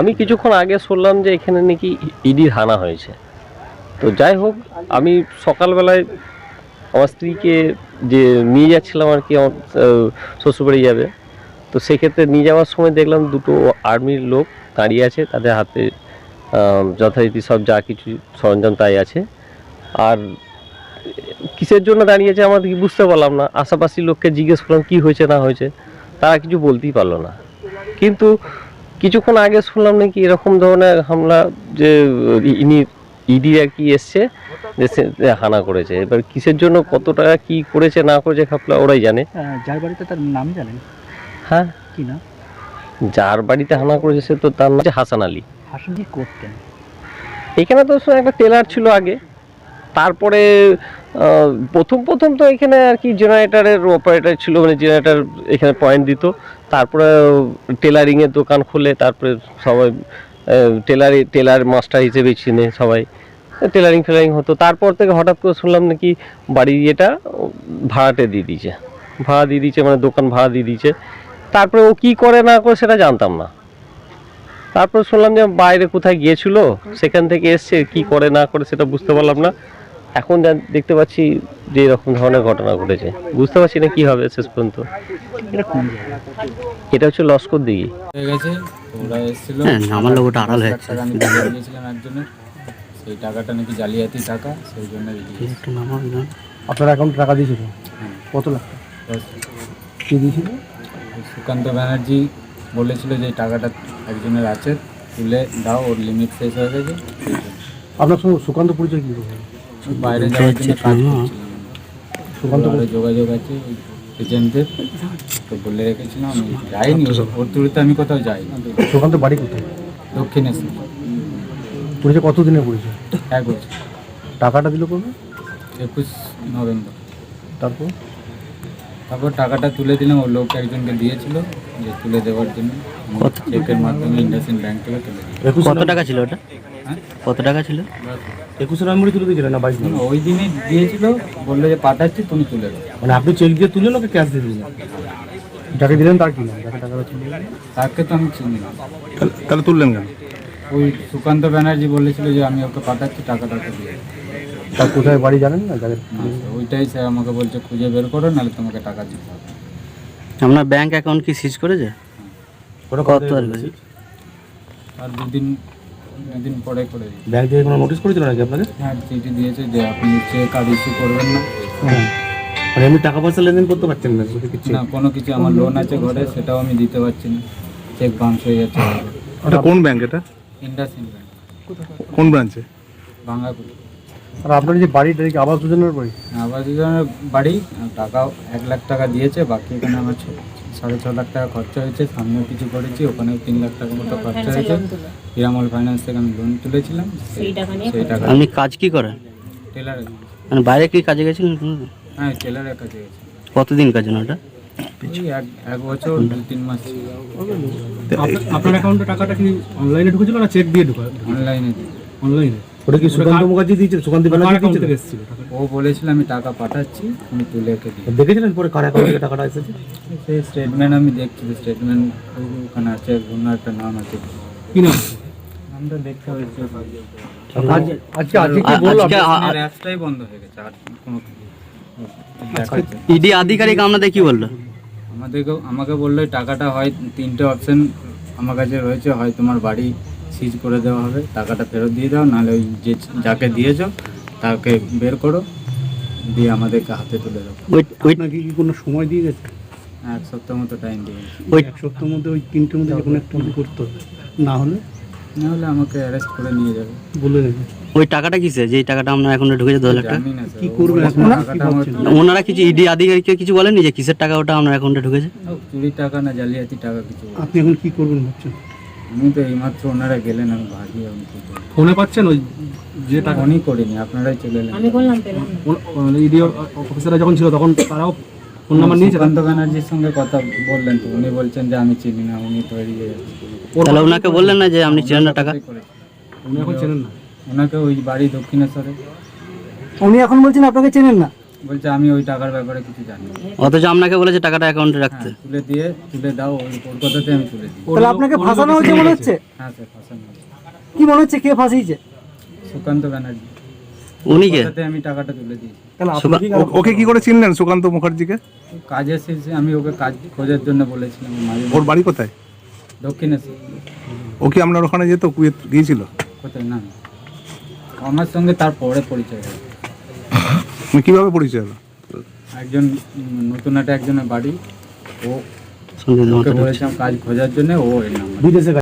আমি কিছুক্ষণ আগে শুনলাম যে এখানে নাকি ইডির হানা হয়েছে। তো যাই হোক, আমি সকালবেলায় আমার স্ত্রীকে যে নিয়ে যাচ্ছিলাম আর কি, আমার শ্বশুরবাড়ি যাবে। তো সেক্ষেত্রে নিয়ে যাওয়ার সময় দেখলাম দুটো আর্মির লোক দাঁড়িয়ে আছে, তাদের হাতে যথারীতি সব যা কিছু সরঞ্জাম তাই আছে। আর কিসের জন্য দাঁড়িয়েছে আমাদের কি বুঝতে পারলাম না। আশাপাশি লোককে জিজ্ঞেস করলাম কি হয়েছে না হয়েছে? তারা কিছু বলতেই পারল না। কিন্তু কিছুক্ষণ আগে শুনলাম নাকি এরকম ধরনের হামলা যে ইনি ইডি আর কি এসছে যে সে- হানা করেছে। এবার কিসের জন্য কত টাকা কি করেছে না করেছে খাপলা ওরাই জানে। যার বাড়িতে তার নাম জানেন? হ্যাঁ। কি না যার বাড়িতে হানা করেছে সে তো তার নাম হচ্ছে হাসান আলী। হাসান কি করতেন। এখানে তো একটা টেলার ছিল আগে। তারপরে প্রথম প্রথম তো এখানে আর কি জেনারেটারের অপারেটর ছিল মানে জেনারেটার এখানে পয়েন্ট দিত। তারপরে টেলারিংয়ের দোকান খুলে, তারপরে সবাই টেলারি টেলার মাস্টার হিসেবে চিনে সবাই। টেলারিং ফেলারিং হতো। তারপর থেকে হঠাৎ করে শুনলাম নাকি বাড়ি এটা ভাড়াতে দিয়ে দিয়েছে। ভাড়া দিয়ে দিয়েছে মানে দোকান ভাড়া দিয়ে দিয়েছে। তারপরে ও কি করে না করে সেটা জানতাম না। তারপর শুনলাম যে বাইরে কোথায় গিয়েছিল, সেখান থেকে এসছে, কি করে না করে সেটা বুঝতে পারলাম না। এখন যা দেখতে পাচ্ছি যে এরকম ধরনের ঘটনা ঘটেছে। বুঝতে পারছি না কি হবে শেষ পর্যন্ত। এটা কোন জায়গা এটা হচ্ছে লস্কর দিঘি। হয়ে গেছে ওরা এসেছিল। হ্যাঁ, আমার লোগোটা আড়াল হয়ে একজনের। সেই টাকাটা নাকি জালিয়াতি টাকা সেই জন্য একটু নামাবি না আপনার অ্যাকাউন্টে টাকা দিয়েছিল? কত লাখ? টাকা? কি দিয়েছিল? সুকান্ত ব্যানার্জি বলেছিল যে টাকাটা একজনের আছে তুলে দাও ওর লিমিট শেষ হয়ে গেছে। আপনার সঙ্গে সুকান্ত পরিচয় কী? করবেন বাইরে যাওয়ার জন্য কাজ করছিলাম যোগাযোগ আছে এজেন্টদের। তো বলে রেখেছিলাম আমি যাইনি। ওর তুলিতে আমি কোথাও যাই সুকান্ত বাড়ি কোথায়? দক্ষিণেশ্বর পড়েছে কত দিনের পড়েছে? এক বছর। টাকাটা দিল কবে? একুশ নভেম্বর। তারপর? তারপর টাকাটা তুলে দিলাম ওর লোক একজনকে দিয়েছিল যে তুলে দেওয়ার জন্য। চেকের মাধ্যমে ইন্ডাসিন ব্যাংক থেকে তুলে দিই একুশ কত টাকা ছিল ওটা? হ্যাঁ? কত টাকা ছিল? একুশে নভেম্বরে তুলে দিয়েছিলেন না বাইশ ওই দিনে দিয়েছিল বলল যে পাঠাচ্ছি তুমি তুলে দাও। মানে আপনি চেক দিয়ে তুললেন ওকে ক্যাশ দিয়ে দিলেন যাকে দিলেন তার কি নাম? যাকে টাকাটা তুলে তাকে তো আমি চিনি না। তাহলে তুললেন কেন? ওই সুকান্ত ব্যানার্জি বলেছিল যে আমি ওকে পাঠাচ্ছি টাকাটা দিয়ে তার কোথায় বাড়ি জানেন না? যাদের আচ্ছা, ওইটাই স্যার আমাকে বলছে খুঁজে বের করো নাহলে তোমাকে টাকা দিতে হবে। আপনার ব্যাংক অ্যাকাউন্ট কি সিজ করেছে? ওটা কত আর? আর দুদিন দুদিন পরে করে দিই ব্যাংক থেকে কোনো নোটিশ করেছিল নাকি আপনাকে? হ্যাঁ চিঠি দিয়েছে যে আপনি চেক আর ইস্যু করবেন না। হ্যাঁ। মানে এমনি টাকা পয়সা লেনদেন করতে পারছেন না কিছু। না কোনো কিছু আমার লোন আছে ঘরে সেটাও আমি দিতে পারছি না। চেক বাউন্স হয়ে যাচ্ছে। এটা কোন ব্যাংক এটা? ইন্ডাসিন ব্যাংক কোন ব্রাঞ্চে ভাঙ্গাকুড়ি আর আপনার যে বাড়িটা কি আবাস যোজনার বাড়ি? আবাস যোজনার বাড়ি আর টাকাও এক লাখ টাকা দিয়েছে বাকি এখানে আমার সাড়ে ছ লাখ টাকা খরচা হয়েছে সামনেও কিছু করেছি ওখানেও তিন লাখ টাকা মতো খরচা হয়েছে। পিরামল ফাইন্যান্স থেকে আমি লোন তুলেছিলাম সেই টাকা আপনি কাজ কি করেন? টেলারে মানে বাইরে কি কাজে গেছিলেন হ্যাঁ টেলারের কাছে গেছি। কতদিন কাজে না ওটা এক এক বছর দু তিন মাস। ছিল আপনার অ্যাকাউন্টে টাকাটা কি অনলাইনে ঢুকেছিল না চেক দিয়ে ঢুকা অনলাইনে অনলাইনে ওটা কি সুকান্ত মুখার্জি দিয়েছিল? সুকান্ত ব্যানার্জি দিয়েছিল? ও বলেছিল আমি টাকা পাঠাচ্ছি তুমি তুলে রেখে দিই দেখেছিলেন পরে কার অ্যাকাউন্ট থেকে টাকাটা এসেছে? সেই স্টেটমেন্ট আমি দেখছি স্টেটমেন্ট ওখানে আছে অন্য একটা নাম আছে। কি নাম? নামটা দেখতে হয়েছে আজকে আজকে কি বলল? আজকে আ- আ- অ্যাপসটাই বন্ধ হয়ে গেছে আর কোনো ইডি আধিকারিক আপনাদের কি বলল? আমাদেরকে আমাকে বলল টাকাটা হয় তিনটে অপশন আমার কাছে রয়েছে হয় তোমার বাড়ি সিজ করে দেওয়া হবে টাকাটা ফেরত দিয়ে দাও নাহলে ওই যে যাকে দিয়েছ তাকে বের করো দিয়ে আমাদেরকে হাতে তুলে দাও। আপনাকে কি কোনো সময় দিয়ে গেছে? এক সপ্তাহ মতো টাইম দিয়ে ওই এক সপ্তাহের মধ্যে ওই তিনটের মধ্যে যে কোনো একটা করতে হবে। না হলে? নাহলে আমাকে অ্যারেস্ট করে নিয়ে যাবে। বলে দেবে। ওই টাকাটা কিসে? যেই টাকাটা আপনার এখন ঢুকেছে দশ লাখ টাকা? না কি ও করবেন বলেছে এখন? টাকাটা কি আমাকে ভাবছেন? ওনারা কিছু ইডি আধিকারিককে কিছু বলেনি যে কিসের টাকা ওটা আমরা অ্যাকাউন্টে ঢুকেছে? চুরি টাকা না জালিয়াতি টাকা কিছু আপনি এখন কি করবেন ভাবছেন? আমি তো এইমাত্র ওনারা গেলেন আমি ভাবি আমি কি। ফোনে পাচ্ছেন ওই যে টাকা? ফোনই করিনি আপনারাই চলে এলেন। ইডি অফিসাররা যখন ছিল তখন তারাও ফোন নাম্বার নিয়েছে? সুকান্ত ব্যানার্জির সঙ্গে কথা বললেন তো উনি বলছেন যে আমি চিনি না উনি তো এড়িয়ে যাচ্ছেন। তাহলে ওনাকে বললেন না যে আপনি চেনেন না টাকা? উনি এখন চেনেন না। ওনাকে ওই বাড়ি দক্ষিণেশ্বরে। উনি এখন বলছেন আপনাকে চেনেন না? বলছে আমি ওই টাকার ব্যাপারে কিছু জানি না। অথচ আপনাকে বলেছে টাকাটা অ্যাকাউন্টে রাখতে। হ্যাঁ, তুলে দিয়ে তুলে দাও ওই ওর কথাতে আমি তুলে দিই। তাহলে আপনাকে ফাঁসানো হয়েছে মনে হচ্ছে? হ্যাঁ স্যার ফাঁসানো হয়েছে। কি মনে হচ্ছে কে ফাঁসিয়েছে? সুকান্ত ব্যানার্জি। উনি কে? কথাতে আমি টাকাটা তুলে দিয়েছি ও- ওকে কি করে চিনলেন সুকান্ত মুখার্জিকে? শেষে আমি ওকে কাজ খোঁজার জন্য বলেছিলাম মাঝে ওর বাড়ি কোথায়? দক্ষিণেশ্বর ও কি আপনার ওখানে যেত? কুয়েত গিয়েছিল? কোথায়? না। আমার সঙ্গে তারপরে পরিচয় হয় কীভাবে পরিচয় হলো? একজন নতুন একটা একজনের বাড়ি। ও ওকে বলেছিলাম কাজ খোঁজার জন্য ও এলাম বিদেশে